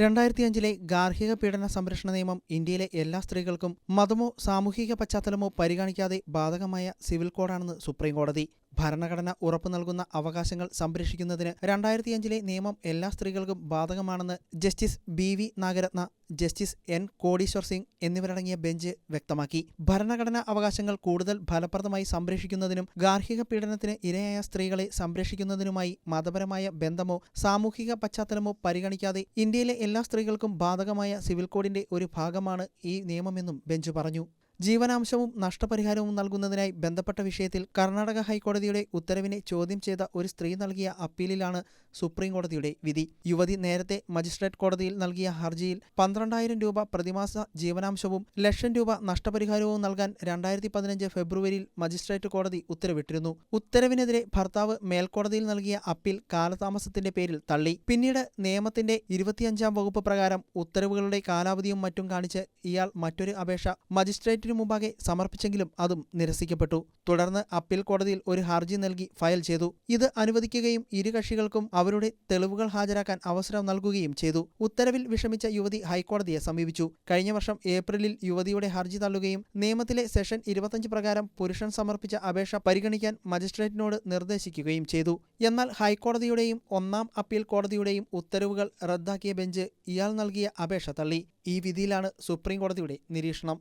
രണ്ടായിരത്തി അഞ്ചിലെ ഗാർഹിക പീഡന സംരക്ഷണ നിയമം ഇന്ത്യയിലെ എല്ലാ സ്ത്രീകൾക്കും മതമോ സാമൂഹിക പശ്ചാത്തലമോ പരിഗണിക്കാതെ ബാധകമായ സിവിൽ കോഡാണെന്ന് സുപ്രീം കോടതി ഭരണഘടന ഉറപ്പു നൽകുന്ന അവകാശങ്ങൾ സംരക്ഷിക്കുന്നതിന് രണ്ടായിരത്തി അഞ്ചിലെ നിയമം എല്ലാ സ്ത്രീകൾക്കും ബാധകമാണെന്ന് justice B V Nagarathna justice N Kotiswar Singh എന്നിവരടങ്ങിയ ബെഞ്ച് വ്യക്തമാക്കി. ഭരണഘടനാ അവകാശങ്ങൾ കൂടുതൽ ഫലപ്രദമായി സംരക്ഷിക്കുന്നതിനും ഗാർഹിക പീഡനത്തിന് ഇരയായ സ്ത്രീകളെ സംരക്ഷിക്കുന്നതിനുമായി മതപരമായ ബന്ധമോ സാമൂഹിക പശ്ചാത്തലമോ പരിഗണിക്കാതെ ഇന്ത്യയിലെ എല്ലാ സ്ത്രീകൾക്കും ബാധകമായ സിവിൽ കോഡിന്റെ ഒരു ഭാഗമാണ് ഈ നിയമമെന്നും ബെഞ്ച് പറഞ്ഞു. ജീവനാംശവും നഷ്ടപരിഹാരവും നൽകുന്നതിനായി ബന്ധപ്പെട്ട വിഷയത്തിൽ കർണാടക ഹൈക്കോടതിയുടെ ഉത്തരവിനെ ചോദ്യം ചെയ്ത ഒരു സ്ത്രീ നൽകിയ അപ്പീലിലാണ് സുപ്രീം കോടതിയുടെ വിധി. യുവതി നേരത്തെ മജിസ്ട്രേറ്റ് കോടതിയിൽ നൽകിയ ഹർജിയിൽ പന്ത്രണ്ടായിരം രൂപ പ്രതിമാസ ജീവനാംശവും ലക്ഷം രൂപ നഷ്ടപരിഹാരവും നൽകാൻ രണ്ടായിരത്തി പതിനഞ്ച് ഫെബ്രുവരിയിൽ മജിസ്ട്രേറ്റ് കോടതി ഉത്തരവിട്ടിരുന്നു. ഉത്തരവിനെതിരെ ഭർത്താവ് മേൽക്കോടതിയിൽ നൽകിയ അപ്പീൽ കാലതാമസത്തിന്റെ പേരിൽ തള്ളി. പിന്നീട് നിയമത്തിന്റെ ഇരുപത്തിയഞ്ചാം വകുപ്പ് പ്രകാരം ഉത്തരവുകളുടെ കാലാവധിയും മറ്റും കാണിച്ച് ഇയാൾ മറ്റൊരു അപേക്ഷ മജിസ്ട്രേറ്റിനു മുമ്പാകെ സമർപ്പിച്ചെങ്കിലും അതും നിരസിക്കപ്പെട്ടു. തുടർന്ന് അപ്പീൽ കോടതിയിൽ ഒരു ഹർജി നൽകി ഫയൽ ചെയ്തു. ഇത് അനുവദിക്കുകയും ഇരു കക്ഷികൾക്കും അവരുടെ തെളിവുകൾ ഹാജരാക്കാൻ അവസരം നൽകുകയും ചെയ്തു. ഉത്തരവിൽ വിഷമിച്ച യുവതി ഹൈക്കോടതിയെ സമീപിച്ചു. കഴിഞ്ഞ വർഷം ഏപ്രിലിൽ യുവതിയുടെ ഹർജി തള്ളുകയും നിയമത്തിലെ സെഷൻ ഇരുപത്തഞ്ച് പ്രകാരം പുരുഷൻ സമർപ്പിച്ച അപേക്ഷ പരിഗണിക്കാൻ മജിസ്ട്രേറ്റിനോട് നിർദ്ദേശിക്കുകയും ചെയ്തു. എന്നാൽ ഹൈക്കോടതിയുടെയും ഒന്നാം അപ്പീൽ കോടതിയുടെയും ഉത്തരവുകൾ റദ്ദാക്കിയ ബെഞ്ച് ഇയാൾ നൽകിയ അപേക്ഷ തള്ളി. ഈ വിധിയിലാണ് സുപ്രീം കോടതിയുടെ നിരീക്ഷണം.